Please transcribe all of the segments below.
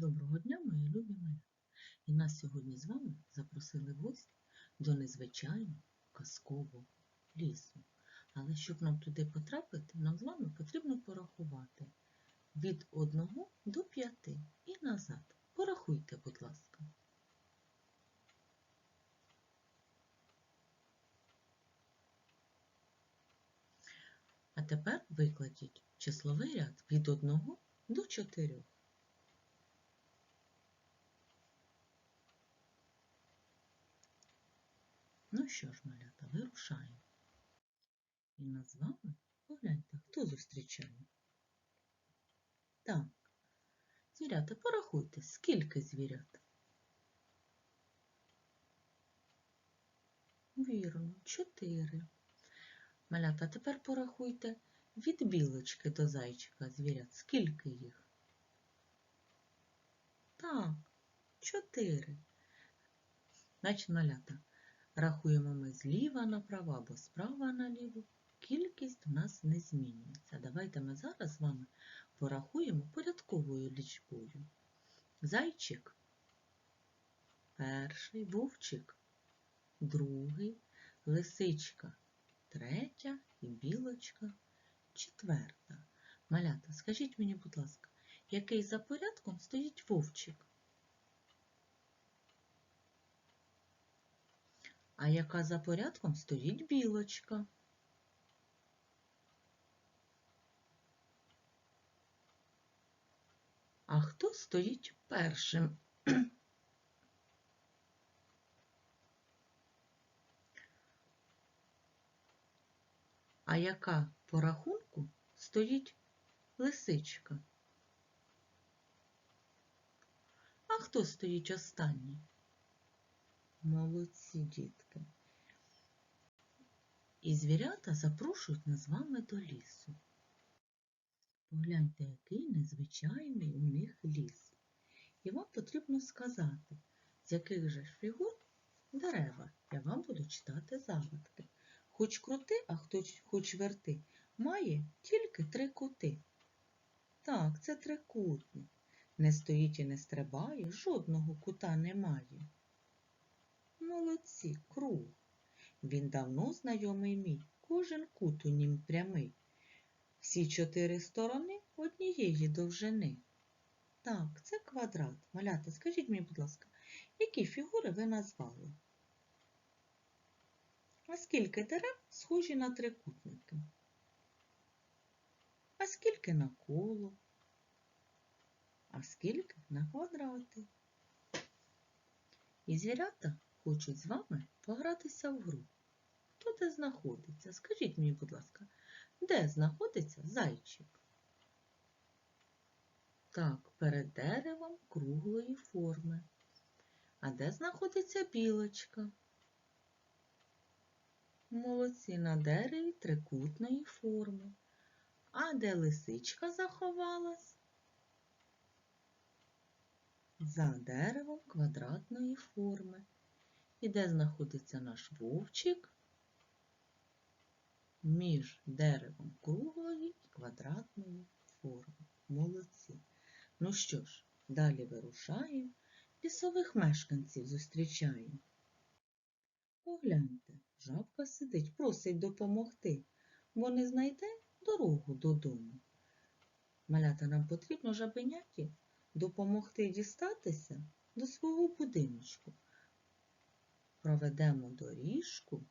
Доброго дня, мої любі мої! І нас сьогодні з вами запросили гості до незвичайного казкового лісу. Але щоб нам туди потрапити, нам з вами потрібно порахувати від 1 до 5 і назад. Порахуйте, будь ласка. А тепер викладіть числовий ряд від 1 до 4. Ну що ж, малята, вирушаємо. І нас з вами, погляньте, хто зустрічає? Так, звірята, порахуйте, скільки звірят? Вірно, чотири. Малята, тепер порахуйте від білочки до зайчика звірят. Скільки їх? Так, чотири. Значить, малята, рахуємо ми зліва направо або справа наліво. Кількість у нас не змінюється. Давайте ми зараз з вами порахуємо порядковою лічбою. Зайчик перший, вовчик другий, лисичка третя і білочка четверта. Малята, скажіть мені, будь ласка, який за порядком стоїть вовчик? А яка за порядком стоїть білочка? А хто стоїть першим? А яка по рахунку стоїть лисичка? А хто стоїть останній? Молодці дітки. І звірята запрошують нас з вами до лісу. Погляньте, який незвичайний у них ліс. І вам потрібно сказати, з яких же фігур дерева. Я вам буду читати загадки. Хоч крути, а хоч, хоч верти, має тільки три кути. Так, це трикутник. Не стоїть і не стрибає, жодного кута немає. Молодці, круг. Він давно знайомий мій, кожен кут у нім прямий. Всі чотири сторони однієї довжини. Так, це квадрат. Малята, скажіть мені, будь ласка, які фігури ви назвали? А скільки дерев схожі на трикутники? А скільки на коло? А скільки на квадрати? І звірята хочуть з вами погратися в гру. Хто де знаходиться? Скажіть мені, будь ласка, де знаходиться зайчик? Так, перед деревом круглої форми. А де знаходиться білочка? Молодці на дереві трикутної форми. А де лисичка заховалась? За деревом квадратної форми. І де знаходиться наш вовчик? Між деревом круглої і квадратної форми. Молодці. Ну що ж, далі вирушаємо, лісових мешканців зустрічаємо. Погляньте, жабка сидить, просить допомогти, бо не знайде дорогу додому. Малята нам потрібно жабеняті допомогти дістатися до свого будиночку. Проведемо доріжку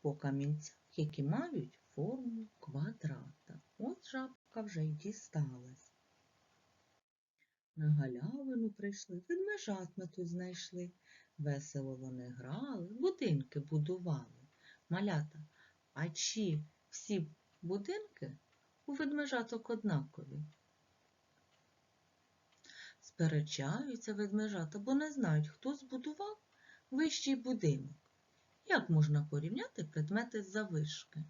по камінцях, які мають форму квадрата. От жабка вже й дісталась. На галявину прийшли, ведмежат ми тут знайшли. Весело вони грали, будинки будували. Малята, а чи всі будинки у ведмежаток однакові? Сперечаються ведмежата, бо не знають, хто збудував вищий будинок. Як можна порівняти предмети з завишки?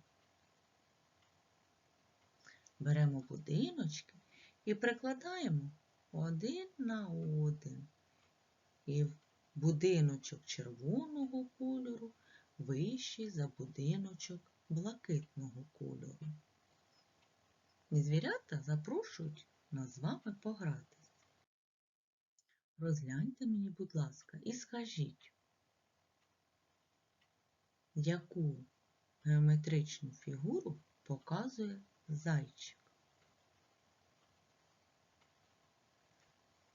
Беремо будиночки і прикладаємо один на один. І будиночок червоного кольору вищий за будиночок блакитного кольору. Звірята запрошують нас з вами погратись. Розгляньте мені, будь ласка, і скажіть, яку геометричну фігуру показує зайчик?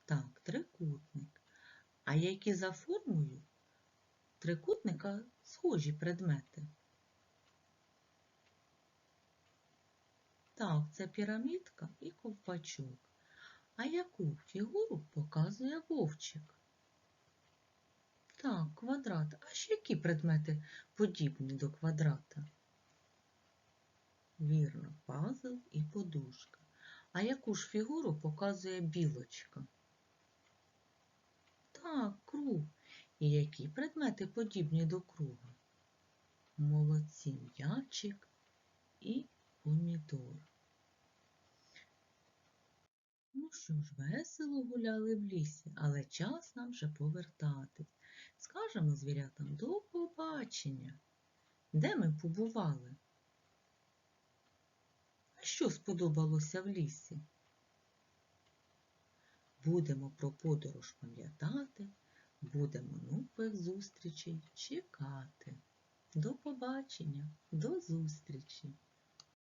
Так, трикутник. А які за формою трикутника схожі предмети? Так, це пірамідка і ковпачок. А яку фігуру показує вовчик? Так, квадрат. А ще які предмети подібні до квадрата? Вірно, пазл і подушка. А яку ж фігуру показує білочка? Так, круг. І які предмети подібні до круга? Молодці м'ячик і помідор. Ну що ж, весело гуляли в лісі, але час нам вже повертатись. Скажемо звірятам до побачення. Де ми побували? А що сподобалося в лісі? Будемо про подорож пам'ятати, будемо нових зустрічей чекати. До побачення, до зустрічі!